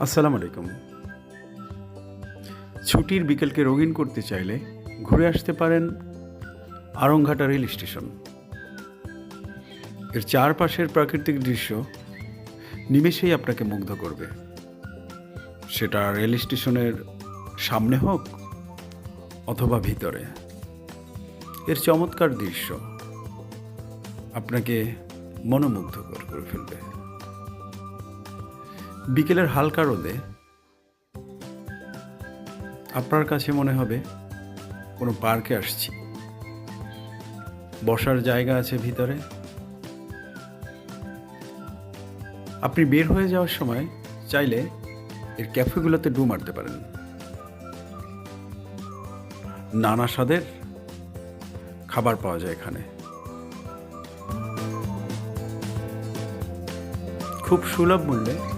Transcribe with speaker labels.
Speaker 1: আসসালামু আলাইকুম। ছুটির বিকেলকে রঙিন করতে চাইলে ঘুরে আসতে পারেন আরংঘাটা রেল স্টেশন। এর চারপাশের প্রাকৃতিক দৃশ্য নিমেষেই আপনাকে মুগ্ধ করবে। সেটা রেল স্টেশনের সামনে হোক অথবা ভিতরে। এর চমৎকার দৃশ্য আপনাকে মনোমুগ্ধকর করে ফেলবে। বিকেলের হালকা রোদে আপনার কাছে মনে হবে কোনো পার্কে আসছি। বসার জায়গা আছে ভিতরে। আপনি বের হয়ে যাওয়ার সময় চাইলে এর ক্যাফেগুলোতে ডু মারতে পারেন। নানা স্বাদের খাবার পাওয়া যায় এখানে। খুব সুলভ মূল্যে